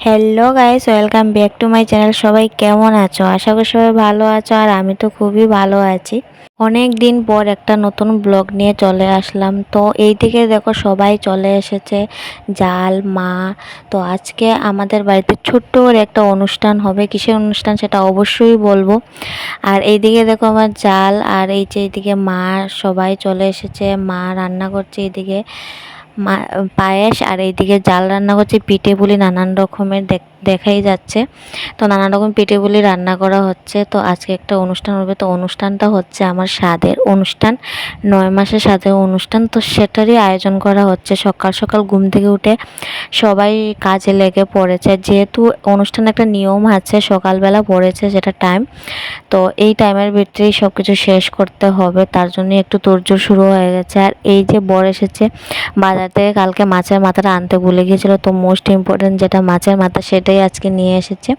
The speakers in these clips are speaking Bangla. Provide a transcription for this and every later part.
Hello guys welcome back to my channel সবাই কেমন আছো? আশা করি সবাই ভালো আছো আর আমি তো খুবই ভালো আছি। অনেক দিন পর একটা নতুন ব্লগ নিয়ে চলে আসলাম। তো এই দিকে দেখো সবাই চলে এসেছে, জাল, মা। তো আজকে আমাদের বাড়িতে ছোট্ট করে একটা অনুষ্ঠান হবে। কিসের অনুষ্ঠান সেটা অবশ্যই বলব। আর এইদিকে দেখো আমার জাল আর এই যে এইদিকে মা সবাই চলে এসেছে। মা রান্না করছে এইদিকে। পায়েস আর এইদিকে জাল রান্না করছে, পিঠে পুলি নানান রকমের দেখাই যাচ্ছে। তো নানান রকম পিঠে পুলি রান্না করা হচ্ছে। তো আজকে একটা অনুষ্ঠান হবে। তো অনুষ্ঠানটা হচ্ছে আমার স্বাদের অনুষ্ঠান। নয় মাসের স্বাদের অনুষ্ঠান। তো সেটারই আয়োজন করা হচ্ছে। সকাল সকাল ঘুম থেকে উঠে সবাই কাজে লেগে পড়েছে। যেহেতু অনুষ্ঠান একটা নিয়ম আছে, সকালবেলা পড়েছে যেটা টাইম তো এই টাইমের ভিতরেই সব কিছু শেষ করতে হবে। তার জন্য একটু তোড়জোড় শুরু হয়ে গেছে। আর এই যে বর এসেছে, বাজার থেকে কালকে মাছের মাথাটা আনতে ভুলে গিয়েছিল। তো মোস্ট ইম্পর্টেন্ট যেটা মাছের মাথা সেটাই আজকে নিয়ে এসেছে।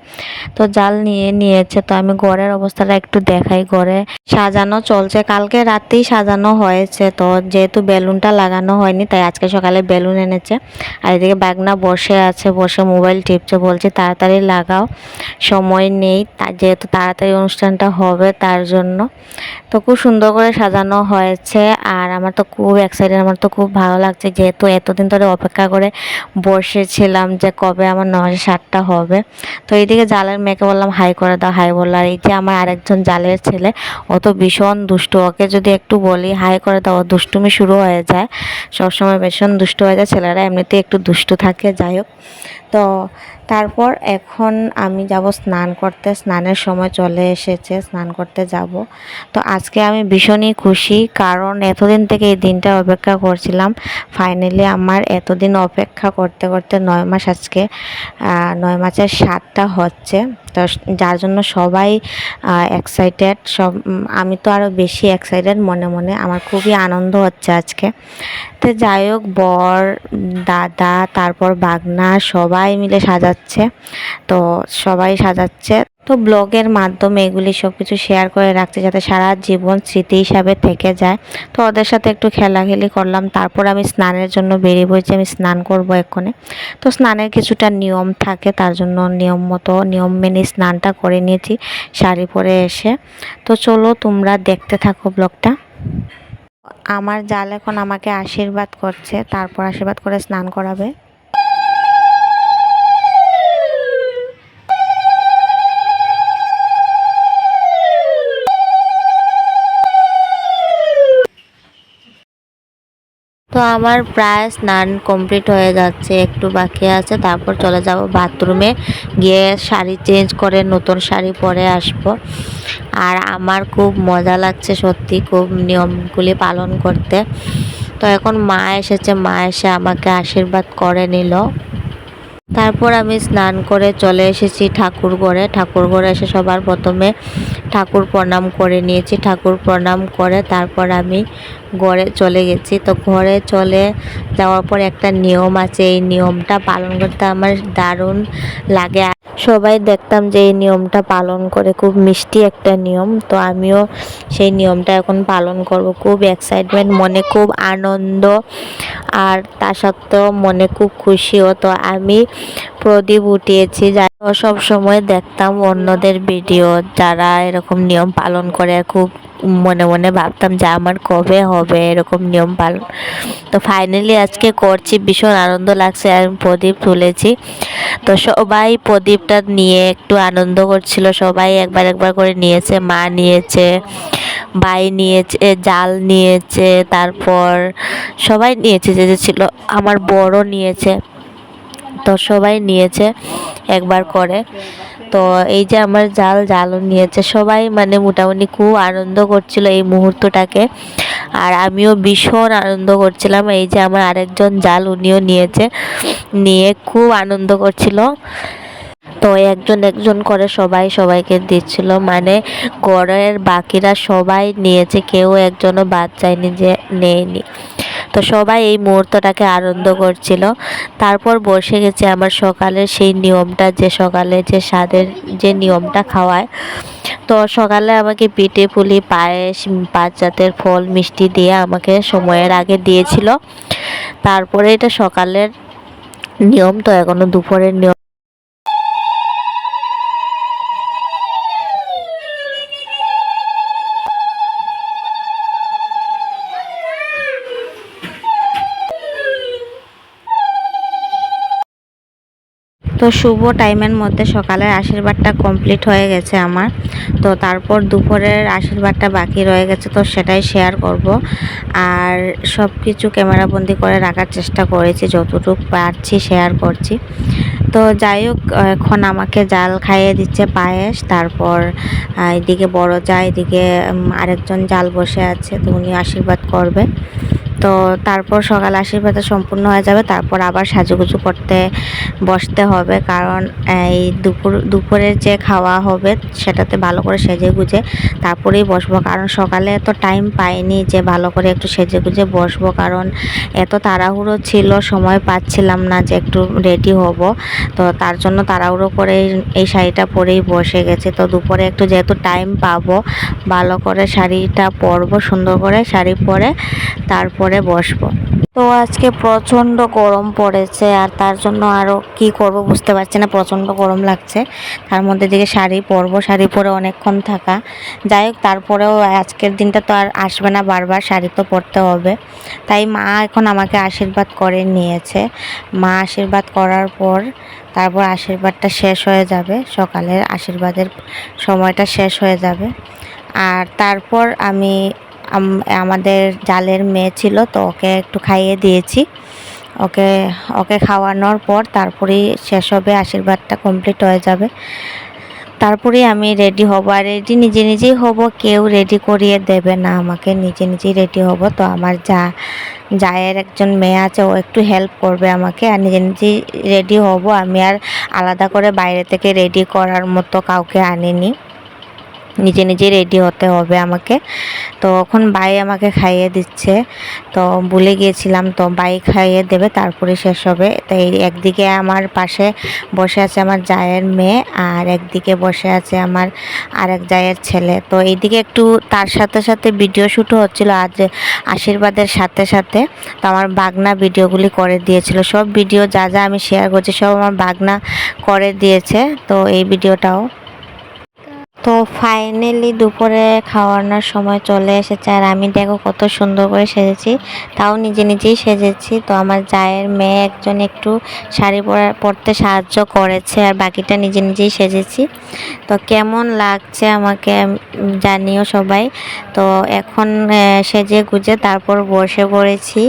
তো জাল নিয়ে নিয়েছে। তো আমি ঘরের অবস্থাটা একটু দেখাই। ঘরে সাজানো চলছে। কালকে রাতেই সাজানো হয়েছে। তো যেহেতু বেলুনটা লাগানো হয়নি, তাই আজকে সকালে বেলুন এনেছে। আর এদিকে বাগনা বসে আছে, বসে মোবাইল টিপছে, বলছে, তাড়াতাড়ি লাগাও। সময় নেই। যেহেতু তাড়াতাড়ি অনুষ্ঠানটা হবে, তার জন্য। তো খুব সুন্দর করে সাজানো হয়েছে। আর আমার তো খুব এক্সাইটেড আমার তো খুব ভালো লাগছে। যেহেতু এতদিন ধরে অপেক্ষা করে বসেছিলাম যে কবে আমার নয় সাতটা হবে। তো এইদিকে জালের মেয়েকে বললাম, হাই করে দাও, হাই বলল। আর এই যে আমার আরেকজন জালের ছেলে, ও তো ভীষণ দুষ্টু। ওকে যদি একটু বলি, হাই করে দাও দুষ্টুমি শুরু হয়ে যায়। সবসময় ভীষণ দুষ্টু হয়ে যায়, ছেলেরা এমনিতেই একটু দুষ্টু থাকে, যাই হোক। তো তারপর এখন আমি যাব স্নান করতে। স্নানের সময় চলে এসেছে, স্নান করতে যাব। তো আজকে আমি ভীষণই খুশি, কারণ এতদিন থেকে এই দিনটা অপেক্ষা করছিলাম। ফাইনালি আমার এতদিন অপেক্ষা করতে করতে নয় মাস আজকে নয় মাসের সাতটা হচ্ছে। তো যার জন্য সবাই এক্সাইটেড সব আমি তো আরও বেশি এক্সাইটেড মনে মনে। আমার খুবই আনন্দ হচ্ছে আজকে। তো যাই হোক, বর, দাদা, তারপর বাগনা সবাই মিলে সাজাচ্ছে। তো সবাই সাজাচ্ছে। তো ব্লগের মাধ্যমে এগুলি সব কিছু শেয়ার করে রাখছে যাতে সারা জীবন স্মৃতি হিসাবে থেকে যায়। তো ওদের সাথে একটু খেলাখেলি করলাম, তারপর আমি স্নানের জন্য বেরিয়ে পড়েছি, আমি স্নান করব এক্ষণে তো স্নানের কিছুটা নিয়ম থাকে, তার জন্য নিয়ম মতো, নিয়ম মেনে স্নানটা করে নিয়েছি, শাড়ি পরে এসে। তো চলো তোমরা দেখতে থাকো ব্লগটা। আমার জাল এখন আমাকে আশীর্বাদ করছে, তারপর আশীর্বাদ করে স্নান করাবে। আমার প্রায় স্নান কমপ্লিট হয়ে যাচ্ছে, একটু বাকি আছে। তারপর চলে যাব বাথরুমে। গিয়ে শাড়ি চেঞ্জ করে নতুন শাড়ি পরে আসব। আর আমার খুব মজা লাগছে সত্যি, খুব নিয়মগুলি পালন করতে। তো এখন মা এসেছে, মা এসে আমাকে আশীর্বাদ করে নিল। তারপর আমি স্নান করে চলে এসেছি ঠাকুর ঘরে। ঠাকুর ঘরে এসে সবার প্রথমে ঠাকুর প্রণাম করে নিয়েছি। ঠাকুর প্রণাম করে তারপর আমি ঘরে চলে গেছি। তো ঘরে চলে যাওয়ার পর একটা নিয়ম আছে, এই নিয়মটা পালন করতে আমার দারুণ লাগে। সবাই দেখতাম যে এই নিয়মটা পালন করে, খুব মিষ্টি একটা নিয়ম। তো আমিও সেই নিয়মটা এখন পালন করব। খুব এক্সাইটমেন্ট মনে খুব আনন্দ, আর তা সত্ত্বেও মনে খুব খুশিও। তো আমি প্রদীপ উঠিয়েছি সব সময় দেখতাম অন্যদের ভিডিও, যারা এরকম নিয়ম পালন করে খুব মনে মনে ভাবতাম যে আমার কবে হবে এরকম নিয়ম পালন। তো ফাইনালি আজকে করছি, ভীষণ আনন্দ লাগছে, আর প্রদীপ তুলেছি। তো সবাই প্রদীপটা নিয়ে একটু আনন্দ করছিল, সবাই একবার একবার করে নিয়েছে, মা নিয়েছে বাই নিয়েছে, জাল নিয়েছে, তারপর সবাই নিয়েছে, যে যে ছিল, আমার বড় নিয়েছে। তো সবাই নিয়েছে, একবার করে। তো এই যে আমার জাল, জালও নিয়েছে। সবাই মানে মোটামুটি খুব আনন্দ করছিল এই মুহূর্তটাকে। আর আমিও ভীষণ আনন্দ করছিলাম। এই যে আমার আরেকজন জাল উনিও নিয়েছে। নিয়ে খুব আনন্দ করছিল। তো একজন একজন করে সবাই সবাইকে দিচ্ছিল। মানে গড়ের বাকিরা সবাই নিয়েছে, কেউ একজনও বাদ চায়নি যে নেয়নি। তো সবাই এই মুহূর্তটাকে আনন্দ করছিল। তারপর বসে গেছে আমার সকালের সেই নিয়মটা, যে সকালে যে স্বাদের যে নিয়মটা খাওয়ায়। তো সকালে আমাকে পিঠে পুলি, পায়েস, পাঁচ জাতের ফল, মিষ্টি দিয়ে আমাকে সময়ের আগে দিয়েছিল। তারপরে এটা সকালের নিয়ম, তো এখনও দুপুরের নিয়ম। শুভ টাইমের মধ্যে সকালের আশীর্বাদটা কমপ্লিট হয়ে গেছে আমার। তো তারপর দুপুরের আশীর্বাদটা বাকি রয়ে গেছে, তো সেটাই শেয়ার করব। আর সব কিছু ক্যামেরাবন্দি করে রাখার চেষ্টা করেছি, যতটুকু পারছি শেয়ার করছি। তো যাই হোক, এখন আমাকে জাল খাইয়ে দিচ্ছে পায়েস, তারপর এদিকে বড় যা, এদিকে আরেকজন জাল বসে আছে, তো উনি আশীর্বাদ করবে। তো তারপর সকাল আশীর্বাদে সম্পূর্ণ হয়ে যাবে। তারপর আবার সাজুগুজু করতে, বসতে হবে। কারণ এই দুপুর, দুপুরের যে খাওয়া হবে, সেটাতে ভালো করে সেজে গুজে তারপরেই বসবো। কারণ সকালে এত টাইম পাইনি যে ভালো করে একটু সেজে গুজে বসবো। কারণ এত তাড়াহুড়ো ছিল, সময় পাচ্ছিলাম না যে একটু রেডি হব। তো তার জন্য তাড়াহুড়ো করে এই শাড়িটা পরেই বসে গেছে। তো দুপুরে একটু যেহেতু টাইম পাবো, ভালো করে শাড়িটা পরবো, সুন্দর করে শাড়ি পরে, তারপর করে বসবো। তো আজকে প্রচণ্ড গরম পড়েছে আর তার জন্য আরও কি করব বুঝতে পারছি না, প্রচণ্ড গরম লাগছে। তার মধ্যে দিকে শাড়ি পরবো, শাড়ি পরে অনেকক্ষণ থাকা। যাই হোক, তারপরেও আজকের দিনটা তো আর আসবে না, বারবার শাড়ি তো পরতে হবে। তাই মা এখন আমাকে আশীর্বাদ করে নিয়েছে। মা আশীর্বাদ করার পর তারপর আশীর্বাদটা শেষ হয়ে যাবে, সকালের আশীর্বাদের সময়টা শেষ হয়ে যাবে। আর তারপর আমি আমাদের জালের মেয়ে ছিল, তো ওকে একটু খাইয়ে দিয়েছি। ওকে ওকে খাওয়ানোর পর তারপরেই শেষ হবে, আশীর্বাদটা কমপ্লিট হয়ে যাবে। তারপরেই আমি রেডি হব, আর রেডি নিজে নিজেই হব, কেউ রেডি করিয়ে দেবে না, আমাকে নিজে নিজেই রেডি হব। তো আমার যা, জায়ের একজন মেয়ে আছে, ও একটু হেল্প করবে আমাকে, আর নিজে নিজেই রেডি হব। আমি আর আলাদা করে বাইরে থেকে রেডি করার মতো কাউকে আনিনি। নিজে নিজে রেডি হতে হবে আমাকে। তো এখন বাই আমাকে খাইয়ে দিচ্ছে। তো ভুলে গিয়েছিলাম, তো বাই খাইয়ে দেবে, তারপরে শেষ হবে। তাই একদিকে আমার পাশে বসে আছে আমার জায়ের মেয়ে, আর একদিকে বসে আছে আমার আরেক জায়ের ছেলে। তো এইদিকে একটু তার সাথে সাথে ভিডিও শ্যুটও হচ্ছিল আজ আশীর্বাদের সাথে সাথে। তো আমার বাগনা ভিডিওগুলি করে দিয়েছিল। সব ভিডিও যা যা আমি শেয়ার করছি, সব আমার বাগনা করে দিয়েছে। তো এই ভিডিওটাও তো ফাইনালি দুপুরে খাওয়ানোর সময় চলে এসেছে আর আমি দেখো কত সুন্দর করে সেজেছি। তাও নিজে নিজেই সেজেছি। তো আমার জায়ের মেয়ে একজন একটু শাড়ি পরতে সাহায্য করেছে আর বাকিটা নিজে নিজেই সেজেছি। তো কেমন লাগছে আমাকে জানিও সবাই। তো এখন সেজে গুজে তারপর বসে পড়েছি।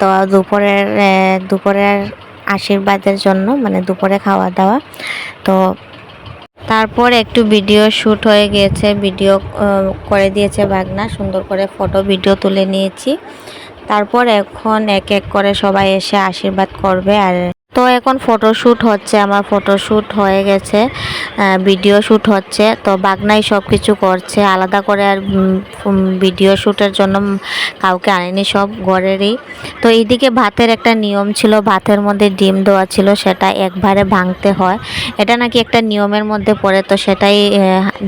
তো দুপুরের দুপুরের আশীর্বাদের জন্য মানে দুপুরে খাওয়া দাওয়া। তো তারপর একটু ভিডিও শ্যুট হয়ে গিয়েছে ভিডিও করে দিয়েছে বাগনা, সুন্দর করে ফটো ভিডিও তুলে নিয়েছি। তারপর এখন এক এক করে সবাই এসে আশীর্বাদ করবে আর তো এখন ফটোশ্যুট হচ্ছে, আমার ফটোশ্যুট হয়ে গেছে ভিডিও শ্যুট হচ্ছে, তো বাগনাই সব কিছু করছে, আলাদা করে আর ভিডিও শ্যুটের জন্য কাউকে আনেনি, সব ঘরেরই। তো এইদিকে ভাতের একটা নিয়ম ছিল, ভাতের মধ্যে ডিম দেওয়া ছিল, সেটা একবারে ভাঙতে হয়। এটা নাকি একটা নিয়মের মধ্যে পড়ে, তো সেটাই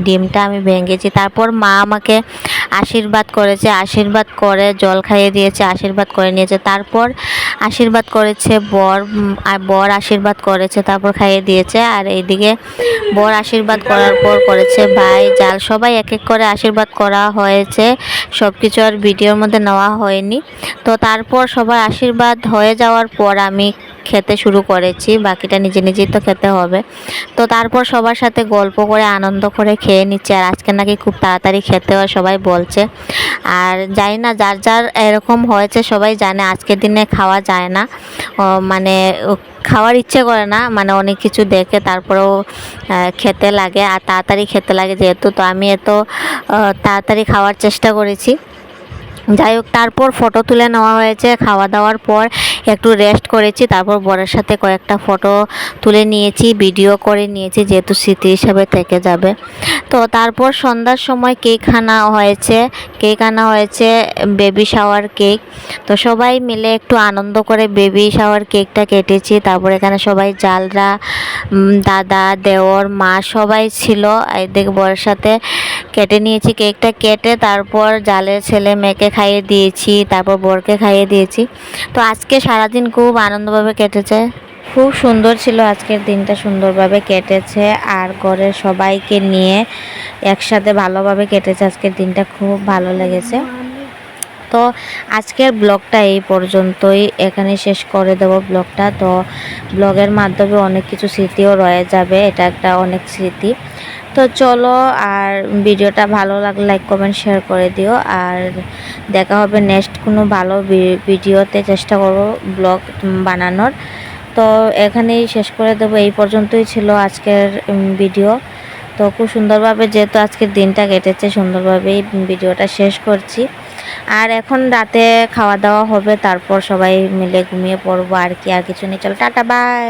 ডিমটা আমি ভেঙেছি। তারপর মা আমাকে আশীর্বাদ করেছে, আশীর্বাদ করে জল খাইয়ে দিয়েছে, আশীর্বাদ করে নিয়েছে। তারপর আশীর্বাদ করেছে, বর বর আশীর্বাদ করেছে, তারপর খাইয়ে দিয়েছে। আর এইদিকে বর আশীর্বাদ করার পর করেছে, ভাই জাল সবাই এক এক করে আশীর্বাদ করা হয়েছে সব কিছু আর ভিডিওর মধ্যে নেওয়া হয়নি। তো তারপর সবার আশীর্বাদ হয়ে যাওয়ার পর আমি খেতে শুরু করেছি, বাকিটা নিজে নিজেই তো খেতে হবে। তো তারপর সবার সাথে গল্প করে, আনন্দ করে খেয়ে নিচ্ছে। আর আজকে নাকি খুব তাড়াতাড়ি খেতে হয়, সবাই বলছে। আর জানি না যার যার এরকম হয়েছে সবাই জানে, আজকের দিনে খাওয়া যায় না। মানে খাওয়ার ইচ্ছে করে না মানে অনেক কিছু দেখে তারপরেও খেতে লাগে। আর তাড়াতাড়ি খেতে লাগে যেহেতু, তো আমি এত তাড়াতাড়ি খাওয়ার চেষ্টা করেছি। যাই হোক, তারপর ফটো তুলে নেওয়া হয়েছে। খাওয়া দাওয়ার পর একটু রেস্ট করেছি, তারপর বরের সাথে কয়েকটা ফটো তুলে নিয়েছি ভিডিও করে নিয়েছি, যেহেতু স্মৃতি হিসাবে থেকে যাবে। তো তারপর সন্ধ্যার সময় কেক আনা হয়েছে কেক আনা হয়েছে বেবি শাওয়ার কেক তো সবাই মিলে একটু আনন্দ করে বেবি শাওয়ার কেকটা কেটেছি। তারপর এখানে সবাই জালরা দাদা, দেওর, মা সবাই ছিল। এদিকে বরের সাথে কেটে নিয়েছি কেকটা কেটে তারপর জালের ছেলে মেয়েকে খাইয়ে দিয়েছি, তারপর বরকে খাইয়ে দিয়েছি। তো আজকে সারাদিন খুব আনন্দভাবে কেটেছে। খুব সুন্দর ছিল আজকের দিনটা, সুন্দরভাবে কেটেছে আর ঘরের সবাইকে নিয়ে একসাথে ভালোভাবে কেটেছে আজকের দিনটা, খুব ভালো লেগেছে। তো আজকের ব্লগটা এই পর্যন্তই, এখানে শেষ করে দেব ব্লগটা। তো ব্লগের মাধ্যমে অনেক কিছু স্মৃতিও রয়ে যাবে, এটা একটা অনেক স্মৃতি। তো চলো, আর ভিডিওটা ভালো লাগলে লাইক কমেন্ট শেয়ার করে দিও। আর দেখা হবে নেক্সট কোনো ভালো ভিডিওতে, চেষ্টা করব ব্লগ বানানোর। তো এখানেই শেষ করে দেবো। এই পর্যন্তই ছিল আজকের ভিডিও তো খুব সুন্দরভাবে যেহেতু আজকের দিনটা কেটেছে, সুন্দরভাবেই ভিডিওটা শেষ করছি। আর এখন রাতে খাওয়া দাওয়া হবে, তারপর সবাই মিলে ঘুমিয়ে পড়ব। আর কি, আর কিছু নেই। চলো, টাটা বাই